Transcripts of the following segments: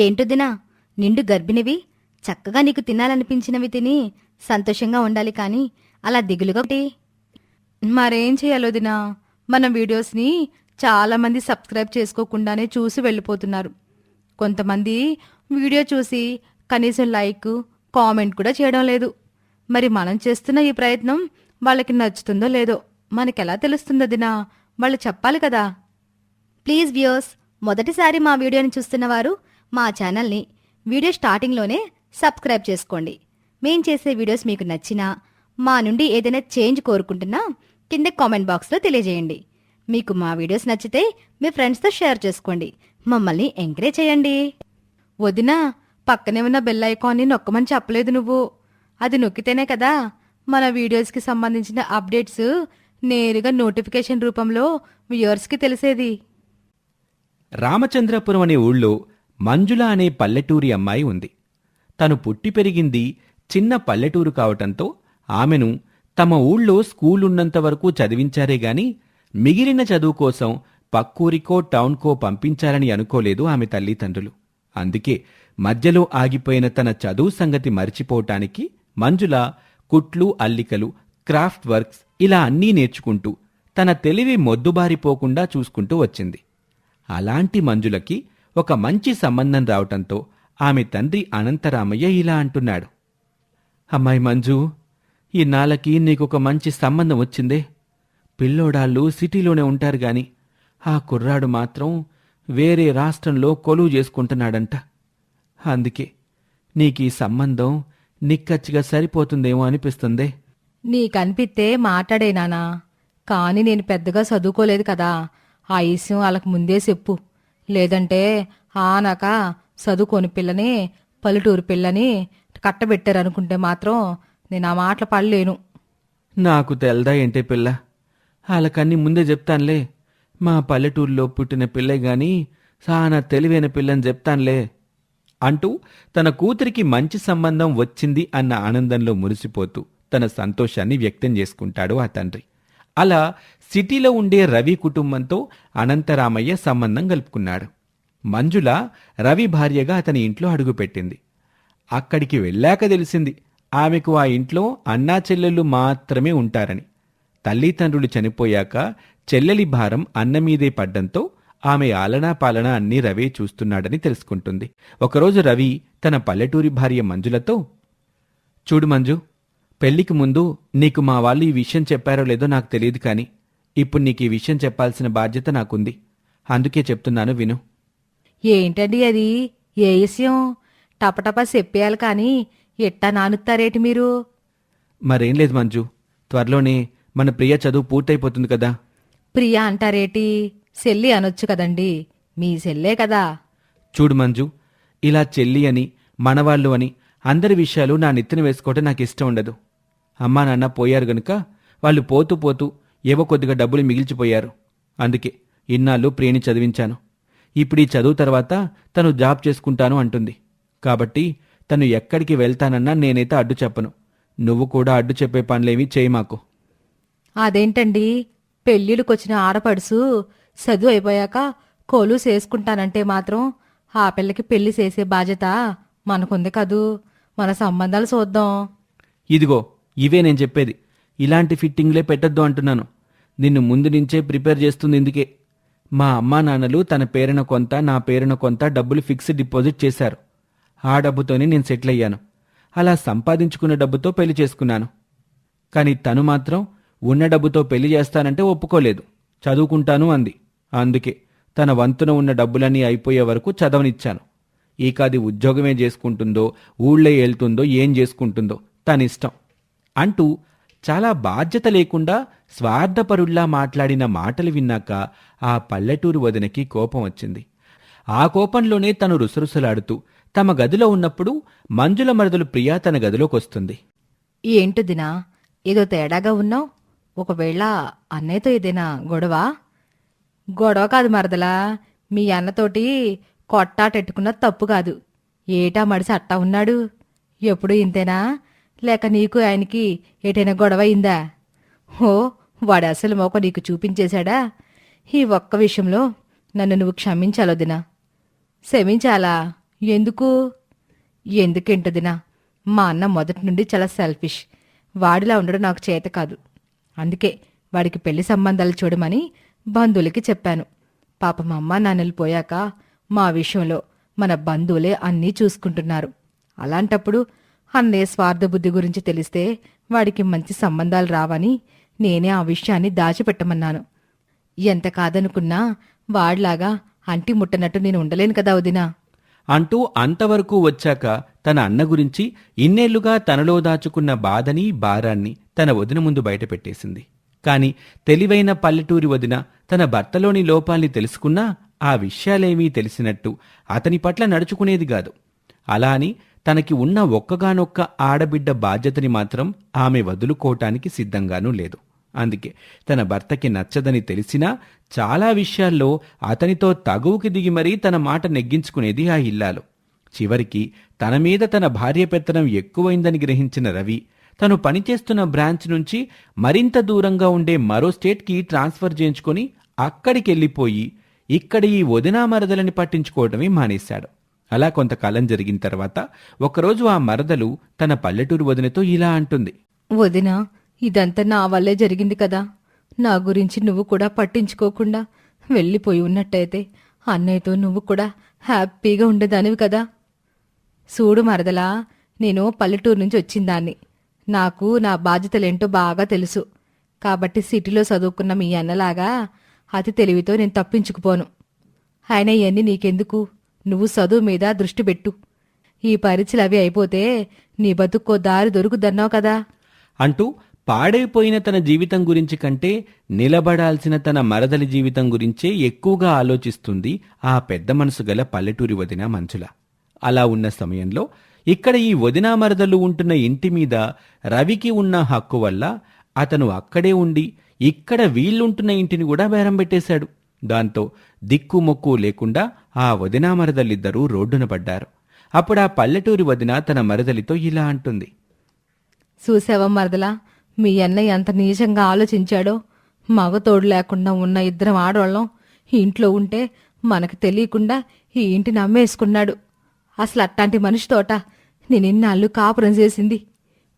ఏంటొదినా నిండు గర్భిణివి. చక్కగా నీకు తినాలనిపించినవి తిని సంతోషంగా ఉండాలి కానీ అలా దిగులుగా ఒకటి మరేం చేయాలోదినా మన వీడియోస్ని చాలామంది సబ్స్క్రైబ్ చేసుకోకుండానే చూసి వెళ్ళిపోతున్నారు. కొంతమంది వీడియో చూసి కనీసం లైక్ కామెంట్ కూడా చేయడం లేదు. మరి మనం చేస్తున్న ఈ ప్రయత్నం వాళ్ళకి నచ్చుతుందో లేదో మనకెలా తెలుస్తుందో దినా వాళ్ళు చెప్పాలి కదా. ప్లీజ్ వ్యూయర్స్ మొదటిసారి మా వీడియోని చూస్తున్నవారు మా ఛానల్ని వీడియో స్టార్టింగ్లోనే సబ్స్క్రైబ్ చేసుకోండి. మేం చేసే వీడియోస్ మీకు నచ్చినా మా నుండి ఏదైనా చేంజ్ కోరుకుంటున్నా కింద కామెంట్ బాక్స్లో తెలియజేయండి. మీకు మా వీడియోస్ నచ్చితే మీ ఫ్రెండ్స్తో షేర్ చేసుకోండి. మమ్మల్ని ఎంకరేజ్ చేయండి. వదినా పక్కనే ఉన్న బెల్ ఐకాన్ని నొక్కమని చెప్పలేదు నువ్వు. అది నొక్కితేనే కదా మన వీడియోస్కి సంబంధించిన అప్డేట్స్ నేరుగా నోటిఫికేషన్ రూపంలో వ్యూయర్స్కి తెలిసేది. రామచంద్రపురం అనే ఊళ్ళో మంజుల అనే పల్లెటూరి అమ్మాయి ఉంది. తను పుట్టి పెరిగింది చిన్న పల్లెటూరు కావటంతో ఆమెను తమ ఊళ్ళో స్కూలున్నంత వరకు చదివించారే గాని మిగిలిన చదువు కోసం పక్కూరికో టౌన్కో పంపించాలని అనుకోలేదు ఆమె తల్లిదండ్రులు. అందుకే మధ్యలో ఆగిపోయిన తన చదువు సంగతి మర్చిపోవటానికి మంజుల కుట్లు అల్లికలు క్రాఫ్ట్ వర్క్స్ ఇలా అన్నీ నేర్చుకుంటూ తన తెలివి మొద్దుబారిపోకుండా చూసుకుంటూ వచ్చింది. అలాంటి మంజులకి ఒక మంచి సంబంధం రావటంతో ఆమె తండ్రి అనంతరామయ్య ఇలా అంటున్నాడు. అమ్మాయి మంజు ఇన్నాళ్ళకి నీకొక మంచి సంబంధం వచ్చిందే. పిల్లోడాళ్ళు సిటీలోనే ఉంటారు గాని ఆ కుర్రాడు మాత్రం వేరే రాష్ట్రంలో కొలువు చేసుకుంటున్నాడంట. అందుకే నీకీ సంబంధం నిక్కచ్చిగా సరిపోతుందేమో అనిపిస్తుందే. నీకనిపిస్తే మాట్లాడే నానా కానీ నేను పెద్దగా చదువుకోలేదు కదా. ఆ విషయం వాళ్ళకి ముందే చెప్పు. లేదంటే ఆనక చదువుకోని పిల్లని పల్లెటూరు పిల్లని కట్టబెట్టారనుకుంటే మాత్రం నేను ఆ మాటలు పడలేను. నాకు తెల్దా ఏంటే పిల్ల? వాళ్ళకన్నీ ముందే చెప్తానులే. మా పల్లెటూరులో పుట్టిన పిల్లే గాని సానా తెలివైన పిల్లని చెప్తానులే. అంటూ తన కూతురికి మంచి సంబంధం వచ్చింది అన్న ఆనందంలో మురిసిపోతూ తన సంతోషాన్ని వ్యక్తం చేసుకుంటాడు ఆ తండ్రి. అలా సిటీలో ఉండే రవి కుటుంబంతో అనంతరామయ్య సంబంధం కలుపుకున్నాడు మంజుల రవి భార్యగా అతని ఇంట్లో అడుగుపెట్టింది. అక్కడికి వెళ్ళాక తెలిసింది ఆమెకు ఆ ఇంట్లో అన్నా చెల్లెళ్ళు మాత్రమే ఉంటారని. తల్లిదండ్రులు చనిపోయాక చెల్లెలి భారం అన్నమీదే పడ్డంతో ఆమె ఆలనా పాలన అన్నీ రవే చూస్తున్నాడని తెలుసుకుంటుంది. ఒకరోజు రవి తన పల్లెటూరి భార్య మంజులతో చూడు మంజు పెళ్ళికి ముందు నీకు మా వాళ్ళు ఈ విషయం చెప్పారో లేదో నాకు తెలియదు కానీ ఇప్పుడు నీకు ఈ విషయం చెప్పాల్సిన బాధ్యత నాకుంది. అందుకే చెప్తున్నాను విను. ఏంటండి అది? ఏ విషయం? టపటపా చెప్పేయాలి కానీ ఎట్టా నానుతారేటి మీరు? మరేం లేదు మంజు. త్వరలోనే మన ప్రియ చదువు పూర్తయిపోతుంది కదా. ప్రియా అంటారేటి? సెల్లి అనొచ్చు కదండి. మీ సెల్లే కదా. చూడు మంజు ఇలా చెల్లి అని మనవాళ్ళు అని అందరి విషయాలు నా నెత్తిన వేసుకోవటం నాకు ఇష్టం ఉండదు. అమ్మా నాన్న పోయారు గనుక వాళ్ళు పోతూ పోతూ ఏవో కొద్దిగా డబ్బులు మిగిల్చిపోయారు. అందుకే ఇన్నాళ్ళు ప్రియని చదివించాను. ఇప్పుడు ఈ చదువు తర్వాత తను జాబ్ చేసుకుంటాను అంటుంది. కాబట్టి తను ఎక్కడికి వెళ్తానన్నా నేనైతే అడ్డు చెప్పను. నువ్వు కూడా అడ్డు చెప్పే పనులేమీ చేయి మాకు. అదేంటండి? పెళ్ళిళ్ళకొచ్చిన ఆడపడుసు చదువు అయిపోయాక కోలు చేసుకుంటానంటే మాత్రం ఆ పిల్లకి పెళ్ళి చేసే బాధ్యత మనకుంది కదూ? మన సంబంధాలు చూద్దాం. ఇదిగో ఇవే నేను చెప్పేది. ఇలాంటి ఫిట్టింగ్లే పెట్టొద్దు అంటున్నాను. నిన్ను ముందు నుంచే ప్రిపేర్ చేస్తుంది ఇందుకే. మా అమ్మా నాన్నలు తన పేరున కొంత నా పేరున కొంత డబ్బులు ఫిక్స్డ్ డిపాజిట్ చేశారు. ఆ డబ్బుతోనే నేను సెటిల్ అయ్యాను. అలా సంపాదించుకున్న డబ్బుతో పెళ్ళి చేసుకున్నాను. కానీ తను మాత్రం ఉన్న డబ్బుతో పెళ్ళి చేస్తానంటే ఒప్పుకోలేదు. చదువుకుంటాను అంది. అందుకే తన వంతున ఉన్న డబ్బులన్నీ అయిపోయే వరకు చదవనిచ్చాను. ఇక అది ఉద్యోగమే చేసుకుంటుందో ఊళ్ళో వెళ్తుందో ఏం చేసుకుంటుందో తన ఇష్టం అంటూ చాలా బాధ్యత లేకుండా స్వార్థపరుల్లా మాట్లాడిన మాటలు విన్నాక ఆ పల్లెటూరు వదినకి కోపం వచ్చింది. ఆ కోపంలోనే తను రుసరుసలాడుతూ తమ గదిలో ఉన్నప్పుడు మంజుల మరదలు ప్రియా తన గదిలోకొస్తుంది ఏంటిదినా ఏదో తేడాగా ఉన్నావు? ఒకవేళ అన్నయ్యతో ఏదైనా గొడవ? గొడవ కాదు మరదలా మీ అన్నతోటి కొట్టాటెట్టుకున్న తప్పు కాదు. ఏటా మడిసి అట్టా ఉన్నాడు? ఎప్పుడు ఇంతేనా? లేక నీకు ఆయనకి ఏటైనా గొడవ అయిందా ఓ వాడు అసలు మోక నీకు చూపించేశాడా? ఈ ఒక్క విషయంలో నన్ను నువ్వు క్షమించాలో దినా. క్షమించాలా? ఎందుకు? ఎందుకేంటదినా మా అన్న మొదటి నుండి చాలా సెల్ఫిష్ వాడిలా ఉండడం నాకు చేత కాదు. అందుకే వాడికి పెళ్ళి సంబంధాలు చూడమని బంధువులకి చెప్పాను. పాప మా అమ్మ నాన్నలు పోయాక మా విషయంలో మన బంధువులే అన్నీ చూసుకుంటున్నారు. అలాంటప్పుడు అన్నే స్వార్థ బుద్ధి గురించి తెలిస్తే వాడికి మంచి సంబంధాలు రావని నేనే ఆ విషయాన్ని దాచిపెట్టమన్నాను. ఎంత కాదనుకున్నా వాడిలాగా అంటి ముట్టనట్టు నేను ఉండలేను కదా వదినా. అంటూ అంతవరకు వచ్చాక తన అన్న గురించి ఇన్నేళ్ళుగా తనలో దాచుకున్న బాధని భారాన్ని తన వదిన ముందు బయటపెట్టేసింది. కాని తెలివైన పల్లెటూరి వదిన తన భర్తలోని లోపాల్ని తెలుసుకున్నా ఆ విషయాలేమీ తెలిసినట్టు అతని పట్ల నడుచుకునేది కాదు. అలా అని తనకి ఉన్న ఒక్కగానొక్క ఆడబిడ్డ బాధ్యతని మాత్రం ఆమె వదులుకోవటానికి సిద్ధంగానూ లేదు. అందుకే తన భర్తకి నచ్చదని తెలిసినా చాలా విషయాల్లో అతనితో తగువుకి దిగి మరీ తన మాట నెగ్గించుకునేది ఆ ఇల్లాలు. చివరికి తన మీద తన భార్య పెత్తనం ఎక్కువైందని గ్రహించిన రవి తను పనిచేస్తున్న బ్రాంచ్ నుంచి మరింత దూరంగా ఉండే మరో స్టేట్కి ట్రాన్స్ఫర్ చేయించుకొని అక్కడికి వెళ్ళిపోయి ఇక్కడ ఈ వదినా మరదలని పట్టించుకోవటమే మానేశాడు. అలా కొంతకాలం జరిగిన తర్వాత ఒకరోజు ఆ మరదలు తన పల్లెటూరు వదినతో ఇలా అంటుంది. వదినా ఇదంతా నా వల్లే జరిగింది కదా. నా గురించి నువ్వు కూడా పట్టించుకోకుండా వెళ్ళిపోయి ఉన్నట్టయితే అన్నయ్యతో నువ్వు కూడా హ్యాపీగా ఉండేదానివి కదా. చూడు మరదలా నేను పల్లెటూరు నుంచి వచ్చిందాన్ని నాకు నా బాధ్యతలేంటో బాగా తెలుసు. కాబట్టి సిటీలో చదువుకున్న మీ అన్నలాగా అతి తెలివితో నేను తప్పించుకుపోను. ఆయన ఇవన్నీ నీకెందుకు? నువ్వు చదువు మీద దృష్టి పెట్టు. ఈ పరీక్షలు అవి అయిపోతే నీ బతుక్కో దారి దొరుకుదన్నావు కదా. అంటూ పాడైపోయిన తన జీవితం గురించి కంటే నిలబడాల్సిన తన మరదలి జీవితం గురించే ఎక్కువగా ఆలోచిస్తుంది ఆ పెద్ద మనసు గల పల్లెటూరి వదిన మంచుల అలా ఉన్న సమయంలో ఇక్కడ ఈ వదిన మరదలు ఉంటున్న ఇంటి మీద రవికి ఉన్న హక్కు వల్ల అతను అక్కడే ఉండి ఇక్కడ వీళ్ళుంటున్న ఇంటిని కూడా బేరం పెట్టేశాడు. దాంతో దిక్కుమొక్కు లేకుండా ఆ వదినా మరదలిద్దరూ రోడ్డున పడ్డారు. అప్పుడు ఆ పల్లెటూరి వదిన తన మరదలితో ఇలా అంటుంది. చూసావా మరదలా మీ అన్నయ్య ఎంత నీచంగా ఆలోచించాడో. మగతోడు లేకుండా ఉన్న ఇద్దరం ఆడవాళ్ళం. ఇంట్లో ఉంటే మనకు తెలియకుండా ఈ ఇంటిని అమ్మేసుకున్నాడు. అసలు అట్లాంటి మనిషితోట తోట నేనిన్నాళ్ళు కాపురం చేసింది.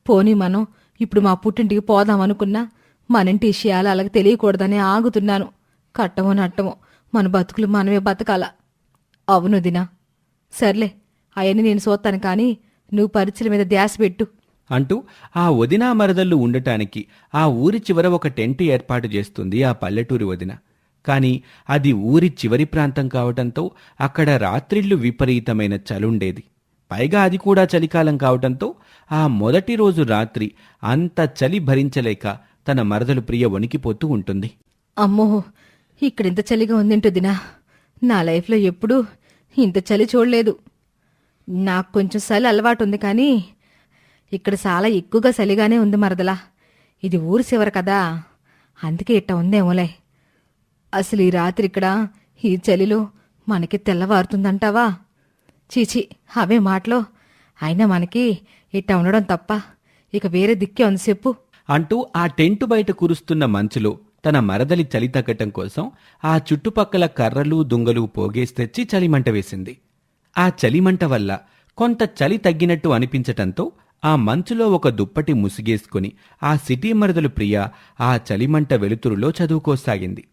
పోనీ మనం ఇప్పుడు మా పుట్టింటికి పోదాం అనుకున్నా మన ఇంటి విషయాలు అలాగ తెలియకూడదని ఆగుతున్నాను. కట్టమో నట్టమో మన బతుకులు మనమే బతకాలా. అవును దినా. సర్లే అవన్నీ నేను చూస్తాను కానీ నువ్వు పరీక్షల మీద ధ్యాస పెట్టు. అంటూ ఆ వదిన మరదళ్ళు ఉండటానికి ఆ ఊరి చివర ఒక టెంట్ ఏర్పాటు చేస్తుంది ఆ పల్లెటూరి వదిన. కాని అది ఊరి చివరి ప్రాంతం కావటంతో అక్కడ రాత్రిళ్ళు విపరీతమైన చలుండేది. పైగా అది కూడా చలికాలం కావటంతో ఆ మొదటి రోజు రాత్రి అంత చలి భరించలేక తన మరదలు ప్రియ వణికిపోతూ ఉంటుంది. అమ్మో ఇక్కడింత చలిగా ఉందింటుదినా నా లైఫ్లో ఎప్పుడూ ఇంత చలి చూడలేదు. నాకు కొంచెం చలి అలవాటు ఉంది కానీ ఇక్కడ చాలా ఎక్కువగా చలిగానే ఉంది మరదలా. ఇది ఊరు చివర కదా. అందుకే ఇట్ట ఉందేమోలే. అసలు ఈ రాత్రి ఇక్కడ ఈ చలిలో మనకి తెల్లవారుతుందంటావా? చీచి అవే మాటలో. అయినా మనకి ఇట్ట ఉండడం తప్ప ఇక వేరే దిక్కే ఉంది చెప్పు. అంటూ ఆ టెంటు బయట కురుస్తున్న మంచులో తన మరదలి చలి తగ్గటం కోసం ఆ చుట్టుపక్కల కర్రలు దుంగలు పోగేసి తెచ్చి చలిమంట వేసింది. ఆ చలిమంట వల్ల కొంత చలి తగ్గినట్టు అనిపించటంతో ఆ మంచులో ఒక దుప్పటి ముసిగేసుకుని ఆ సిటీ మరదలు ప్రియ ఆ చలిమంట వెలుతురులో చదువుకోసాగింది.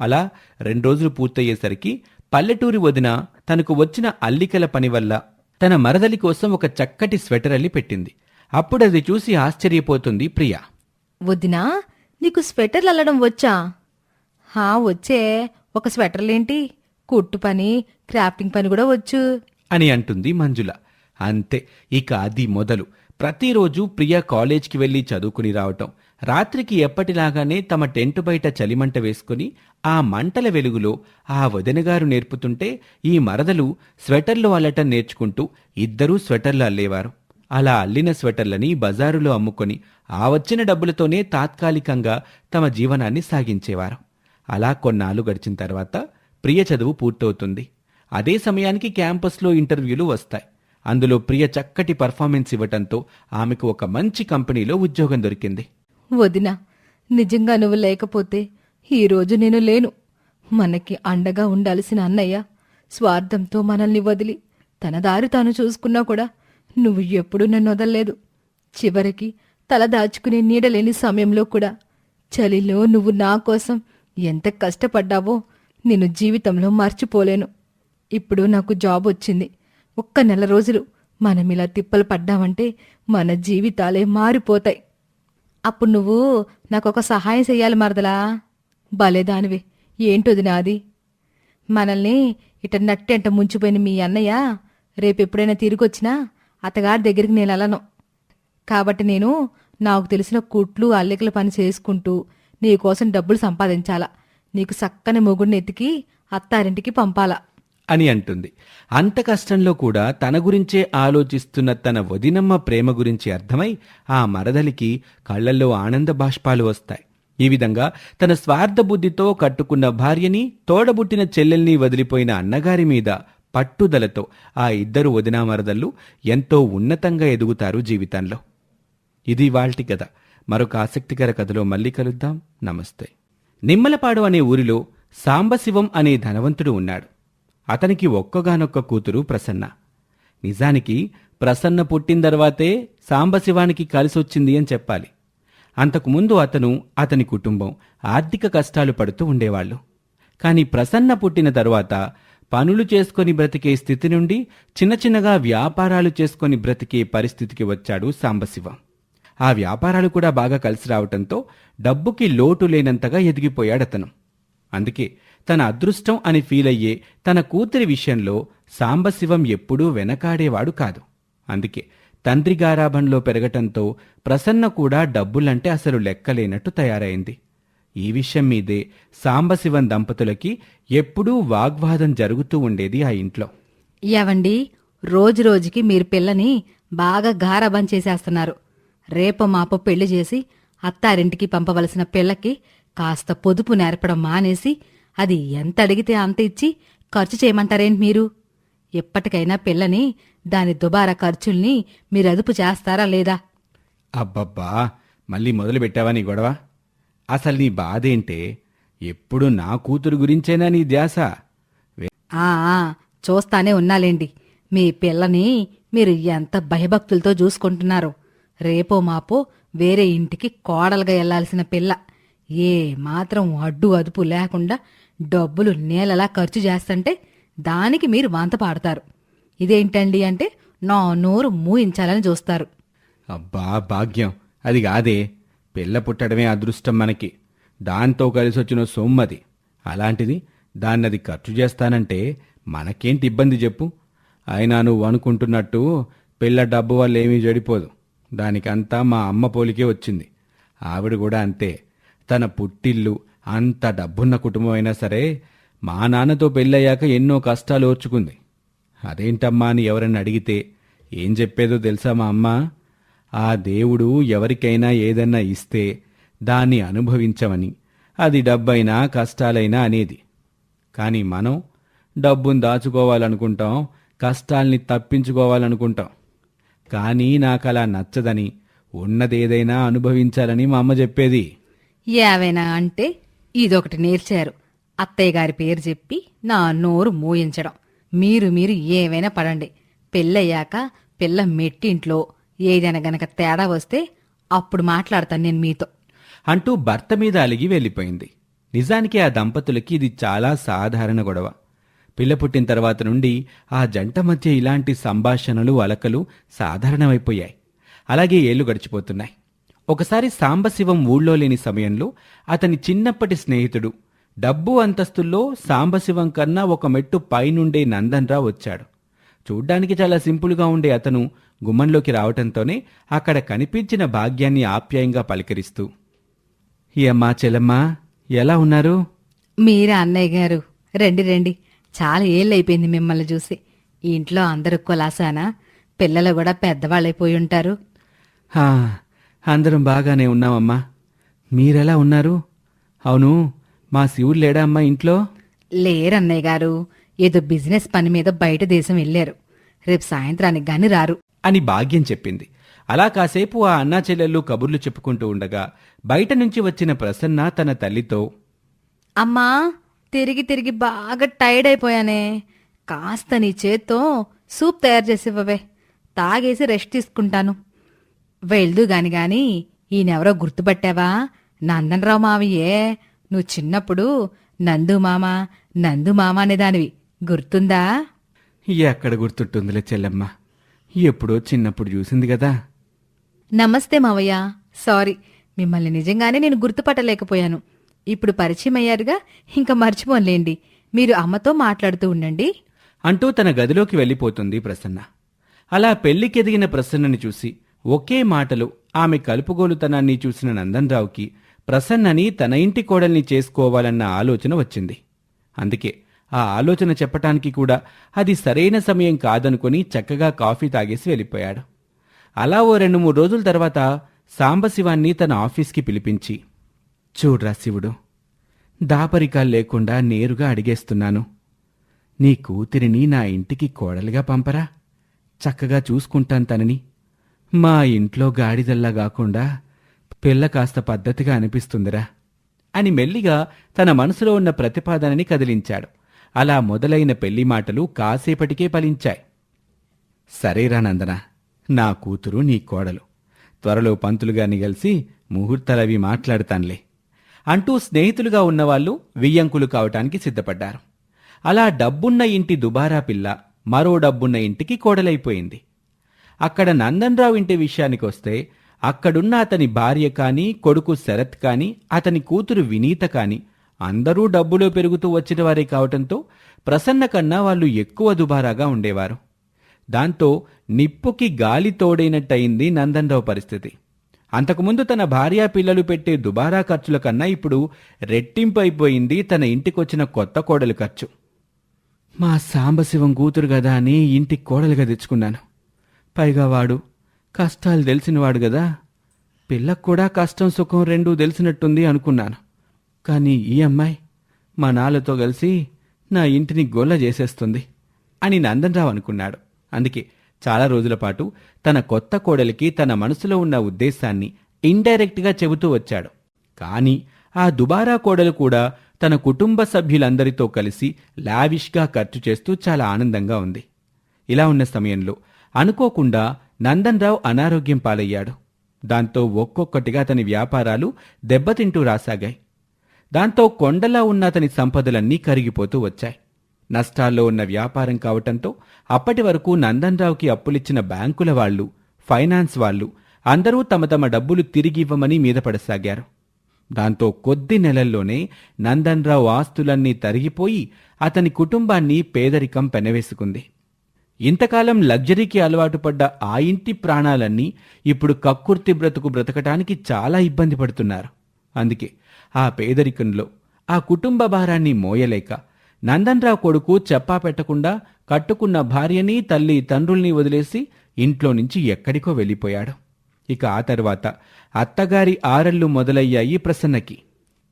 అలా రెండు రోజులు పూర్తయ్యేసరికి పల్లెటూరి వదిన తనకు వచ్చిన అల్లికల పని వల్ల తన మరదలి కోసం ఒక చక్కటి స్వెటర్ అల్లి పెట్టింది. అప్పుడది చూసి ఆశ్చర్యపోతుంది ప్రియా. వదినా నీకు స్వెటర్లు అల్లడం వచ్చా? హా వచ్చే. ఒక స్వెటర్లేంటి? కుట్టు పని క్రాఫ్టింగ్ పని కూడా వచ్చు. అని అంటుంది మంజుల. అంతే ఇక అది మొదలు. ప్రతిరోజు ప్రియ కాలేజ్కి వెళ్ళి చదువుకుని రావటం. రాత్రికి ఎప్పటిలాగానే తమ టెంట్ బయట చలిమంట వేసుకుని ఆ మంటల వెలుగులో ఆ వదినగారు నేర్పుతుంటే ఈ మరదలు స్వెటర్లు అల్లటం నేర్చుకుంటూ ఇద్దరూ స్వెటర్లు అల్లేవారు. అలా అల్లిన స్వెటర్లని బజారులో అమ్ముకొని ఆ వచ్చిన డబ్బులతోనే తాత్కాలికంగా తమ జీవనాన్ని సాగించేవారు. అలా కొన్నాళ్ళు గడిచిన తర్వాత ప్రియ చదువు పూర్తవుతుంది. అదే సమయానికి క్యాంపస్లో ఇంటర్వ్యూలు వస్తాయి. అందులో ప్రియ చక్కటి పర్ఫార్మెన్స్ ఇవ్వటంతో ఆమెకు ఒక మంచి కంపెనీలో ఉద్యోగం దొరికింది. వదినా నిజంగా నువ్వు లేకపోతే ఈరోజు నేను లేను. మనకి అండగా ఉండాల్సిన అన్నయ్య స్వార్థంతో మనల్ని వదిలి తన దారి తాను చూసుకున్నా కూడా నువ్వు ఎప్పుడూ నన్ను వదలలేదు. చివరికి తల దాచుకునే నీడలేని సమయంలో కూడా చలిలో నువ్వు నా కోసం ఎంత కష్టపడ్డావో నేను జీవితంలో మర్చిపోలేను. ఇప్పుడు నాకు జాబ్ వచ్చింది. ఒక్క నెల రోజులు మనం ఇలా తిప్పలు పడ్డామంటే మన జీవితాలే మారిపోతాయి. అప్పుడు నువ్వు నాకు ఒక సహాయం చెయ్యాలి మరదలా? భలే ఏంటోది నాది? మనల్ని ఇట నట్టెంట ముంచిపోయిన మీ అన్నయ్య రేపు ఎప్పుడైనా తిరిగొచ్చినా అతగారి దగ్గరికి నేను వెళ్ళను. కాబట్టి నేను నాకు తెలిసిన కుట్లు అల్లికల పని చేసుకుంటూ నీకోసం డబ్బులు సంపాదించాలా. నీకు చక్కని మొగుడిని ఎతికి అత్తారింటికి పంపాలా. అని అంటుంది. అంత కష్టంలో కూడా తన గురించే ఆలోచిస్తున్న తన వదినమ్మ ప్రేమ గురించి అర్థమై ఆ మరదలికి కళ్ళల్లో ఆనంద బాష్పాలు వస్తాయి. ఈ విధంగా తన స్వార్థ బుద్ధితో కట్టుకున్న భార్యని తోడబుట్టిన చెల్లెల్ని వదిలిపోయిన అన్నగారి మీద పట్టుదలతో ఆ ఇద్దరు వదినా మరదళ్ళు ఎంతో ఉన్నతంగా ఎదుగుతారు జీవితంలో. ఇది వాల్టి కథ. మరొక ఆసక్తికర కథలో మళ్ళీ కలుద్దాం. నమస్తే. నిమ్మలపాడు అనే ఊరిలో సాంబశివం అనే ధనవంతుడు ఉన్నాడు. అతనికి ఒక్కగానొక్క కూతురు ప్రసన్న. నిజానికి ప్రసన్న పుట్టిన తర్వాతే సాంబశివానికి కలిసొచ్చింది అని చెప్పాలి. అంతకుముందు అతను అతని కుటుంబం ఆర్థిక కష్టాలు పడుతూ ఉండేవాళ్ళు. కాని ప్రసన్న పుట్టిన తరువాత పనులు చేసుకొని బ్రతికే స్థితి నుండి చిన్న చిన్నగా వ్యాపారాలు చేసుకొని బ్రతికే పరిస్థితికి వచ్చాడు సాంబశివం. ఆ వ్యాపారాలు కూడా బాగా కలిసి రావటంతో డబ్బుకి లోటు లేనంతగా ఎదిగిపోయాడతను అందుకే తన అదృష్టం అని ఫీల్ అయ్యే తన కూతురి విషయంలో సాంబశివం ఎప్పుడూ వెనకాడేవాడు కాదు. అందుకే తండ్రి గారాభంలో పెరగటంతో ప్రసన్న కూడా డబ్బులంటే అసలు లెక్కలేనట్టు తయారైంది. ఈ విషయం మీదే సాంబశివం దంపతులకి ఎప్పుడూ వాగ్వాదం జరుగుతూ ఉండేది ఆ ఇంట్లో. ఏవండి? రోజు రోజుకి మీరు పిల్లని బాగా గారాబం చేసేస్తున్నారు. రేపు మాపు పెళ్ళి చేసి అత్తారింటికి పంపవలసిన పిల్లకి కాస్త పొదుపు నేర్పడం మానేసి అది ఎంత అడిగితే అంత ఇచ్చి ఖర్చు చేయమంటారేంటి మీరు? ఎప్పటికైనా పిల్లని దాని దుబారా ఖర్చుల్ని మీరు అదుపు చేస్తారా లేదా? అబ్బబ్బా! మళ్ళీ మొదలు పెట్టావా నీ గొడవ? అసలు నీ బాధేంటే? ఎప్పుడు నా కూతురు గురించేనా నీ ధ్యాస? ఆ ఆ, చూస్తానే ఉన్నాలేండి. మీ పిల్లని మీరు ఎంత భయభక్తులతో చూసుకుంటున్నారు. రేపో మాపో వేరే ఇంటికి కోడలుగా వెళ్ళాల్సిన పిల్ల. ఏ మాత్రం అడ్డు అదుపు లేకుండా డబ్బులు నేలలా ఖర్చు చేస్తుంటే దానికి మీరు వంత పాడతారు. ఇదేంటండి అంటే నా నోరు మూయించాలని చూస్తారు. అబ్బా భాగ్యం. అది కాదే. పిల్ల పుట్టడమే అదృష్టం మనకి. దాంతో కలిసి వచ్చిన సొమ్మది. అలాంటిది దాన్నది ఖర్చు చేస్తానంటే మనకేంటి ఇబ్బంది చెప్పు. అయినా నువ్వు అనుకుంటున్నట్టు పిల్ల డబ్బు వల్ల ఏమీ జడిపోదు. దానికంతా మా అమ్మ పోలికే వచ్చింది. ఆవిడ కూడా అంతే. తన పుట్టిల్లు అంత డబ్బున్న కుటుంబం అయినా సరే మా నాన్నతో పెళ్ళయ్యాక ఎన్నో కష్టాలు ఓర్చుకుంది. అదేంటమ్మా అని ఎవరన్నా అడిగితే ఏం చెప్పేదో తెలుసా మా అమ్మ? ఆ దేవుడు ఎవరికైనా ఏదన్నా ఇస్తే దాన్ని అనుభవించమని. అది డబ్బైనా కష్టాలైనా అనేది. కానీ మనం డబ్బును దాచుకోవాలనుకుంటాం కష్టాల్ని తప్పించుకోవాలనుకుంటాం. కానీ నాకు అలా నచ్చదని ఉన్నదేదైనా అనుభవించాలని మా అమ్మ చెప్పేది. ఏవైనా అంటే ఇదొకటి నేర్చారు. అత్తయ్య గారి పేరు చెప్పి నా నోరు మూయించడం. మీరు మీరు ఏవైనా పడండి. పెళ్ళయ్యాక పిల్ల మెట్టింట్లో ఏదైనా గనక తేడా వస్తే అప్పుడు మాట్లాడతాను నేను మీతో. అంటూ భర్త మీద అలిగి వెళ్ళిపోయింది. నిజానికి ఆ దంపతులకి ఇది చాలా సాధారణ గొడవ. పిల్ల పుట్టిన తర్వాత నుండి ఆ జంట మధ్య ఇలాంటి సంభాషణలు అలకలు సాధారణమైపోయాయి. అలాగే ఏళ్ళు గడిచిపోతున్నాయి. ఒకసారి సాంబశివం ఊళ్ళో లేని సమయంలో అతని చిన్నప్పటి స్నేహితుడు డబ్బు అంతస్తుల్లో సాంబశివం కన్నా ఒక మెట్టు పైనుండే నందన్రావు వచ్చాడు. చూడ్డానికి చాలా సింపుల్గా ఉండే అతను గుమ్మంలోకి రావటంతోనే అక్కడ కనిపించిన భాగ్యాన్ని ఆప్యాయంగా పలకరిస్తూ ఏమ్మా చెల్లమ్మా ఎలా ఉన్నారు? మీరే అన్నయ్య గారు. రండి రండి. చాలా ఏళ్ళైపోయింది మిమ్మల్ని చూసి. ఈ ఇంట్లో అందరూ కులాసానా? పిల్లలు కూడా పెద్దవాళ్ళైపోయి ఉంటారు. హా, అందరం బాగానే ఉన్నామమ్మా. మీరెలా ఉన్నారు? అవును మా శివుడు లేడా అమ్మా ఇంట్లో? లేరన్నయ్య గారు. ఏదో బిజినెస్ పని మీద బయట దేశం వెళ్ళారు. రేపు సాయంత్రానికి గాని రారు. అని భాగ్యం చెప్పింది. అలా కాసేపు ఆ అన్నా చెల్లెళ్ళు కబుర్లు చెప్పుకుంటూ ఉండగా బయట నుంచి వచ్చిన ప్రసన్న తన తల్లితో అమ్మా తిరిగి తిరిగి బాగా టైర్డ్ అయిపోయానే. కాస్త నీ చేత్తో సూప్ తయారు చేసివ్వవే. తాగేసి రెస్ట్ తీసుకుంటాను. వెళ్దు గాని గాని ఈయనెవరో గుర్తుపట్టావా? నందనరావు మావయ్యే నువ్వు చిన్నప్పుడు నందు మామ నందు మామ అనేదానివి. గుర్తుందా? ఎక్కడ గుర్తుంటుందిలే చెల్లెమ్మ. ఎప్పుడో చిన్నప్పుడు చూసింది కదా. నమస్తే మావయ్య. సారీ మిమ్మల్ని నిజంగానే నేను గుర్తుపట్టలేకపోయాను. ఇప్పుడు పరిచయం అయ్యారుగా ఇంకా మర్చిపోలేండి. మీరు అమ్మతో మాట్లాడుతూ ఉండండి. అంటూ తన గదిలోకి వెళ్ళిపోతుంది ప్రసన్న. అలా పెళ్ళికెదిగిన ప్రసన్నని చూసి ఒకే మాటలో ఆమె కలుపుగోలుతనాన్ని చూసిన నందన్రావుకి ప్రసన్నని తన ఇంటి కోడల్ని చేసుకోవాలన్న ఆలోచన వచ్చింది. అందుకే ఆ ఆలోచన చెప్పటానికి కూడా అది సరైన సమయం కాదనుకుని చక్కగా కాఫీ తాగేసి వెళ్ళిపోయాడు. అలా ఓ రెండు మూడు రోజుల తర్వాత సాంబశివాన్ని తన ఆఫీస్కి పిలిపించి చూడ్రా శివుడు దాపరికాలు లేకుండా నేరుగా అడిగేస్తున్నాను. నీ కూతురిని నా ఇంటికి కోడలుగా పంపరా. చక్కగా చూసుకుంటాను తనని. మా ఇంట్లో గాడిదల్లా కాకుండా పిల్ల కాస్త పద్ధతిగా అనిపిస్తుందిరా అని మెల్లిగా తన మనసులో ఉన్న ప్రతిపాదనని కదిలించాడు. అలా మొదలైన పెళ్ళి మాటలు కాసేపటికే ఫలించాయి. సరేరా నందన నా కూతురు నీ కోడలు. త్వరలో పంతులుగాని కలిసి ముహూర్తాలవి మాట్లాడతాన్లే అంటూ స్నేహితులుగా ఉన్నవాళ్ళు వియ్యంకులు కావటానికి సిద్ధపడ్డారు. అలా డబ్బున్న ఇంటి దుబారా పిల్ల మరో డబ్బున్న ఇంటికి కోడలైపోయింది. అక్కడ నందన్రావు ఇంటి విషయానికొస్తే అక్కడున్న అతని భార్య కాని కొడుకు శరత్ కానీ అతని కూతురు వినీత కాని అందరూ డబ్బులో పెరుగుతూ వచ్చిన వారే కావటంతో ప్రసన్న కన్నా వాళ్ళు ఎక్కువ దుబారాగా ఉండేవారు. దాంతో నిప్పుకి గాలి తోడైనట్టయింది నందన్రావు పరిస్థితి. అంతకుముందు తన భార్యా పిల్లలు పెట్టే దుబారా ఖర్చుల కన్నా ఇప్పుడు రెట్టింపు అయిపోయింది తన ఇంటికొచ్చిన కొత్త కోడలు ఖర్చు. మా సాంబశివం కూతురు కదా అని ఇంటి కోడలుగా తెచ్చుకున్నాను. పైగా వాడు కష్టాలు తెలిసినవాడు కదా పిల్లకు కూడా కష్టం సుఖం రెండూ తెలిసినట్టుంది అనుకున్నాను. కానీ ఈ అమ్మాయి మా నాన్నతో కలిసి నా ఇంటిని గొల్ల చేసేస్తుంది అని నందనరావు అనుకున్నాడు. అందుకే చాలా రోజుల పాటు తన కొత్త కోడలికి తన మనసులో ఉన్న ఉద్దేశాన్ని ఇండైరెక్ట్గా చెబుతూ వచ్చాడు. కానీ ఆ దుబారా కోడలు కూడా తన కుటుంబ సభ్యులందరితో కలిసి లావిష్గా ఖర్చు చేస్తూ చాలా ఆనందంగా ఉంది. ఇలా ఉన్న సమయంలో అనుకోకుండా నందన్రావు అనారోగ్యం పాలయ్యాడు. దాంతో ఒక్కొక్కటిగా అతని వ్యాపారాలు దెబ్బతింటూ రాసాగాయి. దాంతో కొండలా ఉన్న అతని సంపదలన్నీ కరిగిపోతూ వచ్చాయి. నష్టాల్లో ఉన్న వ్యాపారం కావటంతో అప్పటి వరకు నందన్రావుకి అప్పులిచ్చిన బ్యాంకుల వాళ్ళు ఫైనాన్స్ వాళ్ళు అందరూ తమ తమ డబ్బులు తిరిగి ఇవ్వమని మీద పడసాగారు. దాంతో కొద్ది నెలల్లోనే నందన్రావు ఆస్తులన్నీ తరిగిపోయి అతని కుటుంబాన్ని పేదరికం పెనవేసుకుంది. ఇంతకాలం లగ్జరీకి అలవాటు పడ్డ ఆ ఇంటి ప్రాణాలన్నీ ఇప్పుడు కక్కుర్తి బ్రతుకు బ్రతకటానికి చాలా ఇబ్బంది పడుతున్నారు. అందుకే ఆ పేదరికంలో. ఆ కుటుంబ భారాన్ని మోయలేక నందన్రావు కొడుకు చెప్పా పెట్టకుండా కట్టుకున్న భార్యని తల్లి తండ్రుల్ని వదిలేసి ఇంట్లో నుంచి ఎక్కడికో వెళ్ళిపోయాడు. ఇక ఆ తర్వాత అత్తగారి ఆరళ్ళు మొదలయ్యాయి ప్రసన్నకి.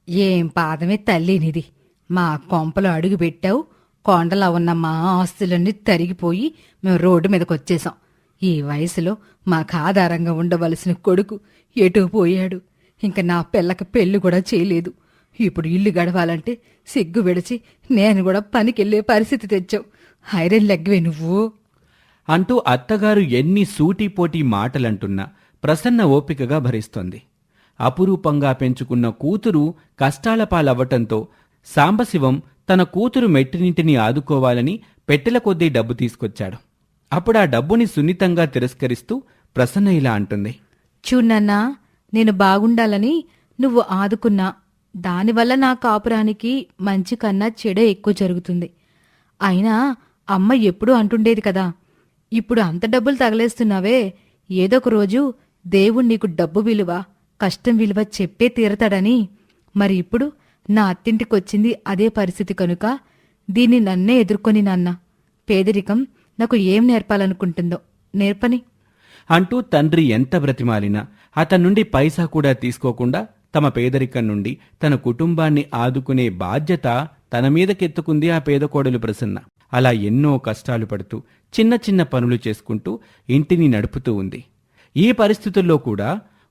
ఏం పాదమే తల్లినిది. మా కొంపలో అడుగు పెట్టావు కొండలా ఉన్న మా ఆస్తులన్నీ తరిగిపోయి మేము రోడ్డు మీదకి వచ్చేసాం ఈ వయసులో మాకు ఆధారంగా ఉండవలసిన కొడుకు ఎటు పోయాడు? ఇంకా నా పిల్లకి పెళ్ళి కూడా చేయలేదు. ఇప్పుడు ఇల్లు గడవాలంటే సిగ్గు విడిచి నేను కూడా పనికెళ్ళే పరిస్థితి తెచ్చావు. ఐరన్ లెగ్వే నువ్వు. అంటూ అత్తగారు ఎన్ని సూటిపోటి మాటలంటున్నా ప్రసన్న ఓపికగా భరిస్తోంది. అపురూపంగా పెంచుకున్న కూతురు కష్టాల పాలవ్వటంతో సాంబశివం తన కూతురు మెట్టినింటిని ఆదుకోవాలని పెట్టెల కొద్దీ డబ్బు తీసుకొచ్చాడు. అప్పుడు ఆ డబ్బుని సున్నితంగా తిరస్కరిస్తూ ప్రసన్న ఇలా అంటుంది. చూడన్నా నేను బాగుండాలని నువ్వు ఆదుకున్నా. దానివల్ల నా కాపురానికి మంచి కన్నా చెడే ఎక్కువ జరుగుతుంది. అయినా అమ్మ ఎప్పుడూ అంటుండేది కదా ఇప్పుడు అంత డబ్బులు తగలేస్తున్నావే ఏదో ఒక రోజు దేవుడు నీకు డబ్బు విలువ కష్టం విలువ చెప్పే తీరతాడని. మరి ఇప్పుడు నా అత్తింటికొచ్చింది అదే పరిస్థితి కనుక దీన్ని నన్నే ఎదుర్కొని నాన్న. పేదరికం నాకు ఏం నేర్పాలనుకుంటుందో. నేర్పని. అంటూ తండ్రి ఎంత బ్రతిమాలినా అతని నుండి పైసా కూడా తీసుకోకుండా తమ పేదరికం నుండి తన కుటుంబాన్ని ఆదుకునే బాధ్యత తన మీదకెత్తుకుంది ఆ పేద కోడలు ప్రసన్న. అలా ఎన్నో కష్టాలు పడుతూ చిన్న చిన్న పనులు చేసుకుంటూ ఇంటిని నడుపుతూ ఉంది. ఈ పరిస్థితుల్లో కూడా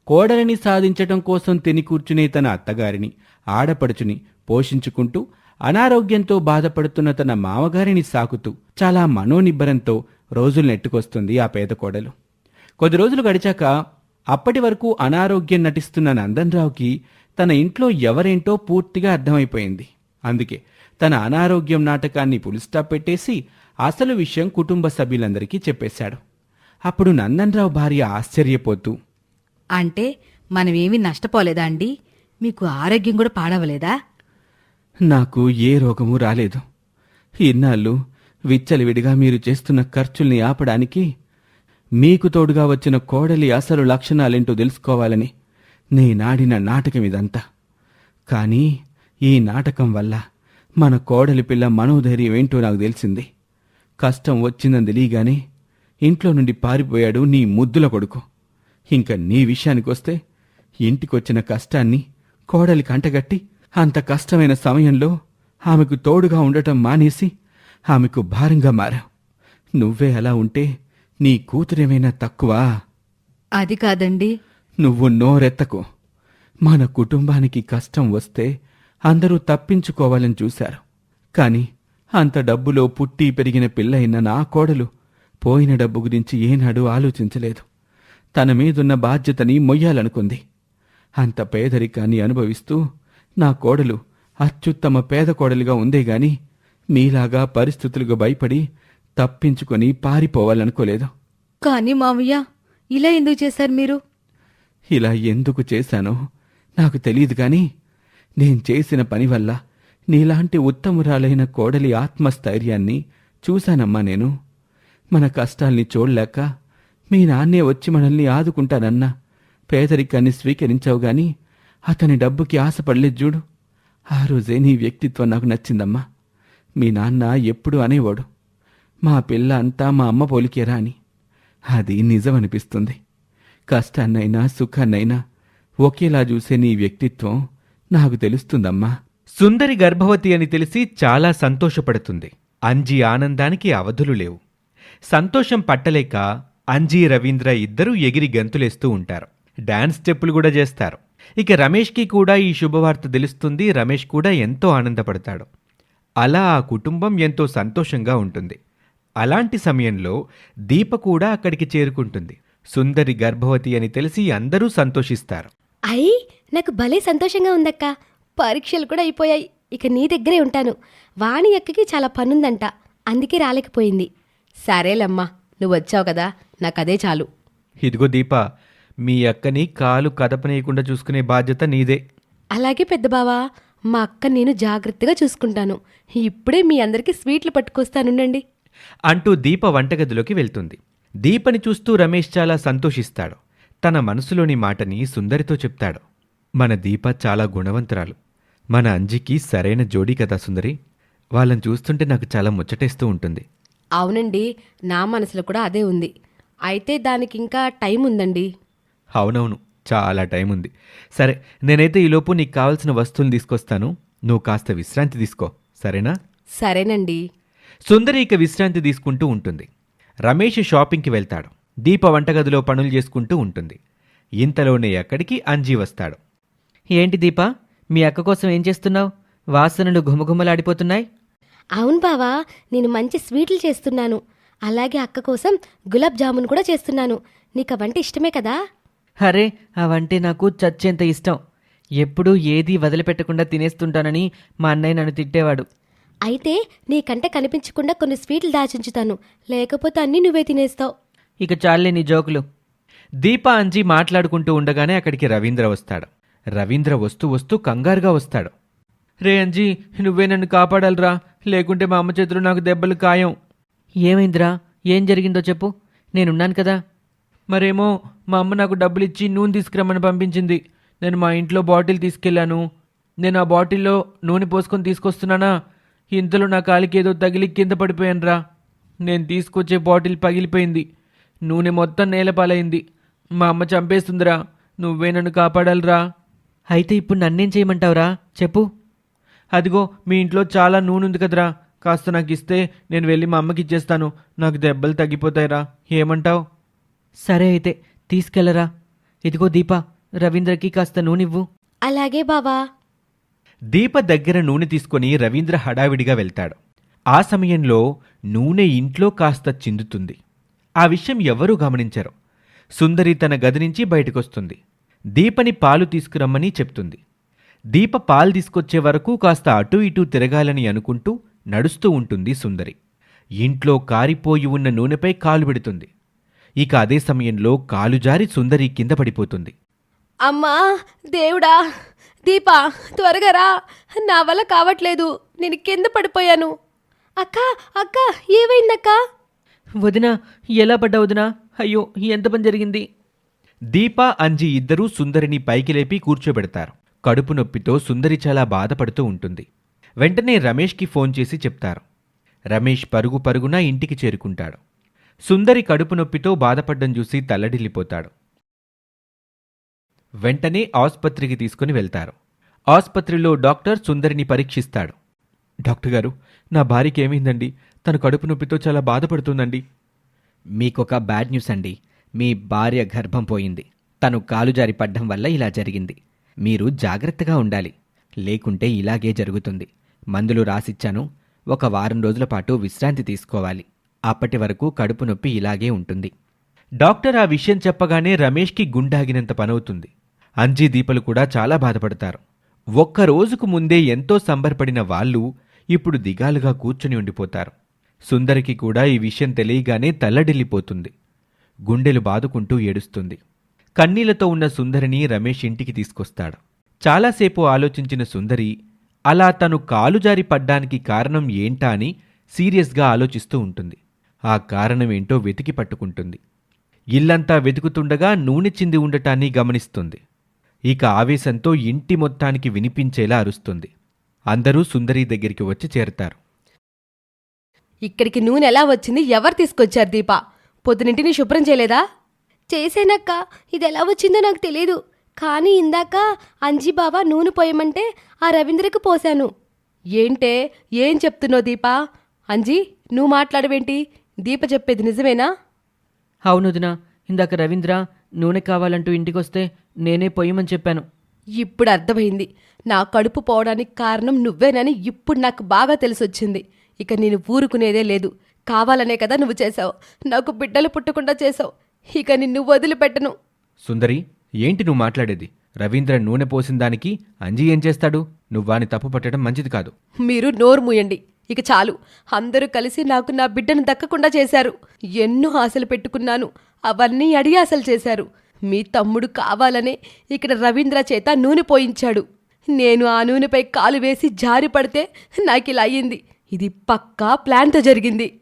కోడలిని సాధించటం కోసం తిని కూర్చునే తన అత్తగారిని ఆడపడుచుని పోషించుకుంటూ అనారోగ్యంతో బాధపడుతున్న తన మామగారిని సాకుతూ చాలా మనోనిబ్బరంతో రోజులు నెట్టుకొస్తుంది ఆ పేద కోడలు కొద్ది రోజులు గడిచాక అప్పటి వరకు అనారోగ్యం నటిస్తున్న నందన్రావుకి తన ఇంట్లో ఎవరేంటో పూర్తిగా అర్థమైపోయింది. అందుకే తన అనారోగ్యం నాటకాన్ని పులిస్టాప్ పెట్టేసి అసలు విషయం కుటుంబ సభ్యులందరికీ చెప్పేశాడు. అప్పుడు నందన్రావు భార్య ఆశ్చర్యపోతూ అంటే మనమేమీ నష్టపోలేదా అండి? మీకు ఆరోగ్యం కూడా పాడవలేదా? నాకు ఏ రోగము రాలేదు. ఇన్నాళ్ళు విచ్చలవిడిగా మీరు చేస్తున్న ఖర్చుల్ని ఆపడానికి మీకు తోడుగా వచ్చిన కోడలి అసలు లక్షణాలేంటో తెలుసుకోవాలని నేనాడిన నాటకం ఇదంతా కానీ ఈ నాటకం వల్ల మన కోడలి పిల్ల మనోధైర్యం ఏంటో నాకు తెలిసింది. కష్టం వచ్చిందని తెలియగానే ఇంట్లో నుండి పారిపోయాడు నీ ముద్దుల కొడుకు. ఇంకా నీ విషయానికొస్తే ఇంటికొచ్చిన కష్టాన్ని కోడలి కంటగట్టి అంత కష్టమైన సమయంలో ఆమెకు తోడుగా ఉండటం మానేసి ఆమెకు భారంగా మారావు. నువ్వే అలా ఉంటే నీ కూతురేమైనా తక్కువా? అది కాదండి. నువ్వు నోరెత్తకు. మన కుటుంబానికి కష్టం వస్తే అందరూ తప్పించుకోవాలని చూశారు. కాని అంత డబ్బులో పుట్టి పెరిగిన పిల్లయిన నా కోడలు పోయిన డబ్బు గురించి ఏనాడు ఆలోచించలేదు. తన మీదున్న బాధ్యతని మొయ్యాలనుకుంది. అంత పేదరికాన్ని అనుభవిస్తూ నా కోడలు అత్యుత్తమ పేద కోడలిగా ఉందే గాని మీలాగా పరిస్థితులకు భయపడి తప్పించుకొని పారిపోవాలనుకోలేదు. కానీ మావయ్య ఇలా ఎందుకు చేశారు మీరు? ఇలా ఎందుకు చేశానో నాకు తెలియదు గాని నేను చేసిన పని వల్ల నీలాంటి ఉత్తమురాలైన కోడలి ఆత్మస్థైర్యాన్ని చూశానమ్మా నేను. మన కష్టాల్ని చూడలేక మీ నాన్నే వచ్చి మనల్ని ఆదుకుంటానన్నా. పేదరికాన్ని స్వీకరించావు గాని అతని డబ్బుకి ఆశపడలేదు చూడు. ఆ రోజే నీ వ్యక్తిత్వం నాకు నచ్చిందమ్మా. మీ నాన్న ఎప్పుడూ అనేవాడు. మా పిల్ల అంతా మా అమ్మ పోలికేరా అని అది నిజమనిపిస్తుంది. కష్టాన్నైనా సుఖాన్నైనా ఒకేలా చూసే నీ వ్యక్తిత్వం నాకు తెలుస్తుందమ్మా. సుందరి గర్భవతి అని తెలిసి చాలా సంతోషపడుతుంది. అంజీ ఆనందానికి అవధులు లేవు. సంతోషం పట్టలేక అంజీ రవీంద్ర ఇద్దరూ ఎగిరి గంతులేస్తూ ఉంటారు. డాన్స్ స్టెప్పులు కూడా చేస్తారు. ఇక రమేష్కి కూడా ఈ శుభవార్త తెలుస్తుంది. రమేష్ కూడా ఎంతో ఆనందపడతాడు. అలా ఆ కుటుంబం ఎంతో సంతోషంగా ఉంటుంది. అలాంటి సమయంలో దీప కూడా అక్కడికి చేరుకుంటుంది. సుందరి గర్భవతి అని తెలిసి అందరూ సంతోషిస్తారు. అయ్యి నాకు భలే సంతోషంగా ఉందక్క. పరీక్షలు కూడా అయిపోయాయి. ఇక నీ దగ్గరే ఉంటాను. వాణి అక్కకి చాలా పనుందంట. అందుకే రాలేకపోయింది. సరేలమ్మా నువ్వు వచ్చావు కదా. నాకు అదే చాలు. ఇదిగో దీప మీ అక్కని కాలు కదపనీయకుండా చూసుకునే బాధ్యత నీదే. అలాగే పెద్ద బావా మా అక్క నేను జాగ్రత్తగా చూసుకుంటాను. ఇప్పుడే మీ అందరికీ స్వీట్లు పట్టుకొస్తానుండండి. అంటూ దీప వంటగదిలోకి వెళ్తుంది. దీపని చూస్తూ రమేష్ చాలా సంతోషిస్తాడు. తన మనసులోని మాటని సుందరితో చెప్తాడు. మన దీప చాలా గుణవంతురాలు. మన అంజికి సరైన జోడీ కదా సుందరి? వాళ్ళని చూస్తుంటే నాకు చాలా ముచ్చటేస్తూ ఉంటుంది. అవునండి నా మనసులో కూడా అదే ఉంది. అయితే దానికి ఇంకా టైం ఉందండి. అవునవును చాలా టైం ఉంది. సరే నేనైతే ఈలోపు నీకు కావాల్సిన వస్తువులు తీసుకొస్తాను. నువ్వు కాస్త విశ్రాంతి తీసుకో. సరేనా? సరేనండి. సుందరి ఇక విశ్రాంతి తీసుకుంటూ ఉంటుంది. రమేష్ షాపింగ్కి వెళ్తాడు. దీప వంటగదిలో పనులు చేసుకుంటూ ఉంటుంది. ఇంతలోనే అక్కడికి అంజీ వస్తాడు. ఏంటి దీపా? మీ అక్క కోసం ఏం చేస్తున్నావు? వాసనలు ఘుమఘుమలాడిపోతున్నాయి. అవును బావా నేను మంచి స్వీట్లు చేస్తున్నాను. అలాగే అక్క కోసం గులాబ్ జామున్ కూడా చేస్తున్నాను. నీకు అవంటే ఇష్టమే కదా? అరే అవంటే నాకు చచ్చేంత ఇష్టం. ఎప్పుడూ ఏదీ వదిలిపెట్టకుండా తినేస్తుంటానని మా అన్నయ్య నన్ను తిట్టేవాడు. అయితే నీకంటే కనిపించకుండా కొన్ని స్వీట్లు దాచించుతాను. లేకపోతే అన్నీ నువ్వే తినేస్తావు. ఇక చాలే నీ జోకులు. దీప అంజీ మాట్లాడుకుంటూ ఉండగానే అక్కడికి రవీంద్ర వస్తాడు. రవీంద్ర వస్తూ వస్తూ కంగారుగా వస్తాడు. రే అంజీ నువ్వే నన్ను కాపాడాలిరా. లేకుంటే మా అమ్మ చేతులు నాకు దెబ్బలు ఖాయం ఏమైందిరా? ఏం జరిగిందో చెప్పు. నేనున్నాను కదా. మరేమో మా అమ్మ నాకు డబ్బులు ఇచ్చి నూనె తీసుకురమ్మని పంపించింది. నేను మా ఇంట్లో బాటిల్ తీసుకెళ్ళాను నేను ఆ బాటిల్లో నూనె పోసుకొని తీసుకొస్తున్నానా? ఇంతలో నా కాలికి ఏదో తగిలి కింద పడిపోయానురా. నేను తీసుకొచ్చే బాటిల్ పగిలిపోయింది. నూనె మొత్తం నేలపాలైంది మా అమ్మ చంపేస్తుందిరా. నువ్వే నన్ను కాపాడాలిరా. అయితే ఇప్పుడు నన్నేం చేయమంటావురా? చెప్పు. అదిగో మీ ఇంట్లో చాలా నూనె ఉంది కదరా. కాస్త నాకు ఇస్తే నేను వెళ్ళి మా అమ్మకి ఇచ్చేస్తాను. నాకు దెబ్బలు తగ్గిపోతాయిరా. ఏమంటావు? సరే అయితే తీసుకెళ్ళరా ఇదిగో దీపా రవీంద్రకి కాస్త నూనివ్వు అలాగే బావా. దీప దగ్గర నూనె తీసుకొని రవీంద్ర హడావిడిగా వెళ్తాడు. ఆ సమయంలో నూనె ఇంట్లో కాస్త చిందుతుంది. ఆ విషయం ఎవ్వరూ గమనించరు. సుందరి తన గది నుంచి బయటకొస్తుంది. దీపని పాలు తీసుకురమ్మని చెప్తుంది. దీప పాలు తీసుకొచ్చే వరకు కాస్త అటూ ఇటూ తిరగాలని అనుకుంటూ నడుస్తూ ఉంటుంది సుందరి. ఇంట్లో కారిపోయి ఉన్న నూనెపై కాలు పెడుతుంది. ఇక అదే సమయంలో కాలు జారి సుందరి కింద పడిపోతుంది. అమ్మా దేవుడా! దీపా త్వరగా రా. నా వల్ల కావట్లేదు. నేను కింద పడిపోయాను. అక్క అక్క ఏమైందక్క? వదినా ఎలా పడ్డా వదినా? అయ్యో ఎంత పని జరిగింది? దీప అంజి ఇద్దరూ సుందరిని పైకి లేపి కూర్చోబెడతారు. కడుపు నొప్పితో సుందరి చాలా బాధపడుతూ ఉంటుంది. వెంటనే రమేష్కి ఫోన్ చేసి చెప్తారు. రమేష్ పరుగు పరుగున ఇంటికి చేరుకుంటాడు. సుందరి కడుపు నొప్పితో బాధపడ్డం చూసి తల్లడిల్లిపోతాడు. వెంటనే ఆసుపత్రికి తీసుకుని వెళ్తారు. ఆసుపత్రిలో డాక్టర్ సుందరిని పరీక్షిస్తాడు. డాక్టర్ గారు నా భార్యకి ఏమైందండి? తన కడుపు నొప్పితో చాలా బాధపడుతుందండి. మీకొక బ్యాడ్ న్యూస్ అండి. మీ భార్య గర్భం పోయింది. తను కాలు జారి పడ్డం వల్ల ఇలా జరిగింది. మీరు జాగ్రత్తగా ఉండాలి. లేకుంటే ఇలాగే జరుగుతుంది. మందులు రాసిచ్చాను. ఒక వారం రోజుల పాటు విశ్రాంతి తీసుకోవాలి. అప్పటి వరకు కడుపు నొప్పి ఇలాగే ఉంటుంది. డాక్టర్ ఆ విషయం చెప్పగానే రమేష్కి గుండాగినంత పనవుతుంది. అంజీ దీపలు కూడా చాలా బాధపడతారు. ఒక్క రోజుకు ముందే ఎంతో సంబరపడిన వాళ్ళు ఇప్పుడు దిగాలుగా కూర్చుని ఉండిపోతారు. సుందరికి కూడా ఈ విషయం తెలియగానే తల్లడిల్లిపోతుంది. గుండెలు బాదుకుంటూ ఏడుస్తుంది. కన్నీళ్ళతో ఉన్న సుందరిని రమేష్ ఇంటికి తీసుకొస్తాడు. చాలాసేపు ఆలోచించిన సుందరి అలా తను కాలు జారి పడ్డానికి కారణం ఏంటా అని సీరియస్గా ఆలోచిస్తూ ఉంటుంది. ఆ కారణమేంటో వెతికి పట్టుకుంటుంది. ఇల్లంతా వెతుకుతుండగా నూనె చింది ఉండటాన్ని గమనిస్తుంది. ఇక ఆవేశంతో ఇంటి మొత్తానికి వినిపించేలా అరుస్తుంది. అందరూ సుందరి దగ్గరికి వచ్చి చేరతారు. ఇక్కడికి నూనె ఎలా వచ్చింది ఎవరు తీసుకొచ్చారు దీప? పొద్దునింటిని శుభ్రం చేయలేదా? చేశానక్క. ఇది ఎలా వచ్చిందో నాకు తెలియదు కానీ ఇందాక అంజీ బావ నూనె పోయమంటే ఆ రవీంద్రకు పోశాను. ఏంటే? ఏం చెప్తున్నావు దీపా? అంజీ నువ్వు మాట్లాడవేంటి? దీప చెప్పేది నిజమేనా? అవును వదినా. ఇందాక రవీంద్ర నూనె కావాలంటూ ఇంటికొస్తే నేనే పొయ్యమని చెప్పాను. ఇప్పుడు అర్థమైంది. నా కడుపు పోవడానికి కారణం నువ్వేనని ఇప్పుడు నాకు బాగా తెలిసొచ్చింది. ఇక నేను ఊరుకునేదే లేదు. కావాలనే కదా నువ్వు చేశావు. నాకు బిడ్డలు పుట్టకుండా చేశావు. ఇక నిన్ను వదిలిపెట్టను. సుందరి ఏంటి నువ్వు మాట్లాడేది? రవీంద్ర నూనె పోసిన దానికి అంజీ ఏం చేస్తాడు? నువ్వాని తప్పు పట్టడం మంచిది కాదు. మీరు నోరు మూయండి. ఇక చాలు. అందరూ కలిసి నాకు నా బిడ్డను దక్కకుండా చేశారు. ఎన్నో ఆశలు పెట్టుకున్నాను. అవన్నీ అడిగి ఆశలు చేశారు. మీ తమ్ముడు కావాలనే ఇక్కడ రవీంద్ర చేత నూనె పోయించాడు. నేను ఆ నూనెపై కాలు వేసి జారి పడితే నాకు ఇలా అయ్యింది. ఇది పక్కా ప్లాన్తో జరిగింది.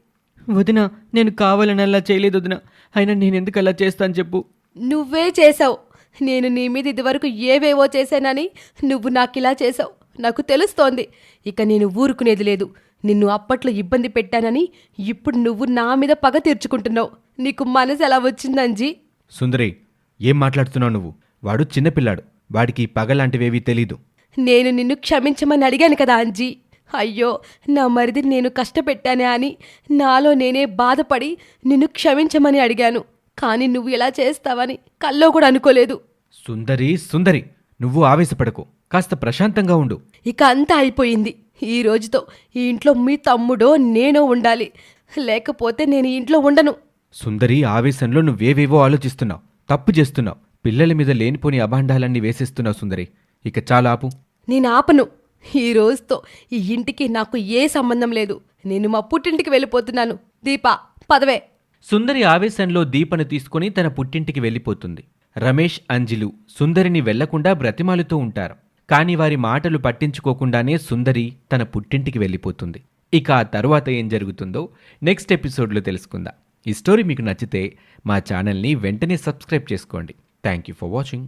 వదినా నేను కావాలని అలా చేయలేదు వదినా. అయినా నేను ఎందుకు అలా చేస్తాను చెప్పు. నువ్వే చేశావు. నేను నీ మీద ఇదివరకు ఏవేవో చేశానని నువ్వు నాకు ఇలా చేశావు. నాకు తెలుస్తోంది. ఇక నేను ఊరుకునేది లేదు. నిన్ను అప్పట్లో ఇబ్బంది పెట్టానని ఇప్పుడు నువ్వు నా మీద పగ తీర్చుకుంటున్నావు. నీకు మనసు ఎలా వచ్చిందంజీ సుందరి ఏం మాట్లాడుతున్నావు నువ్వు? వాడు చిన్నపిల్లాడు వాడికి పగలాంటివేవీ తెలీదు. నేను నిన్ను క్షమించమని అడిగాను కదా అంజీ. అయ్యో నా మరిదిని నేను కష్టపెట్టానే అని నాలో నేనే బాధపడి నిన్ను క్షమించమని అడిగాను. కానీ నువ్వు ఇలా చేస్తావని కల్లో కూడా అనుకోలేదు. సుందరి సుందరి నువ్వు ఆవేశపడకు. కాస్త ప్రశాంతంగా ఉండు. ఇక అంతా అయిపోయింది. ఈ రోజుతో ఈ ఇంట్లో మీ తమ్ముడో నేనో ఉండాలి. లేకపోతే నేను ఈ ఇంట్లో ఉండను. సుందరి ఆవేశంలో నువ్వేవేవో ఆలోచిస్తున్నావు. తప్పు చేస్తున్నావు. పిల్లల మీద లేనిపోని అభాండాలన్నీ వేసేస్తున్నావు సుందరి. ఇక చాలా ఆపు. నేను ఆపను. ఈ రోజుతో ఈ ఇంటికి నాకు ఏ సంబంధం లేదు. నేను మా పుట్టింటికి వెళ్ళిపోతున్నాను. దీపా పదవే. సుందరి ఆవేశంలో దీపను తీసుకుని తన పుట్టింటికి వెళ్ళిపోతుంది. రమేష్ అంజిలు సుందరిని వెళ్ళకుండా బ్రతిమాలుతూ ఉంటారు. కాని వారి మాటలు పట్టించుకోకుండానే సుందరి తన పుట్టింటికి వెళ్ళిపోతుంది. ఇక ఆ తర్వాత ఏం జరుగుతుందో నెక్స్ట్ ఎపిసోడ్లో తెలుసుకుందాం. ఈ స్టోరీ మీకు నచ్చితే మా ఛానల్ని వెంటనే సబ్స్క్రైబ్ చేసుకోండి. Thank you for watching.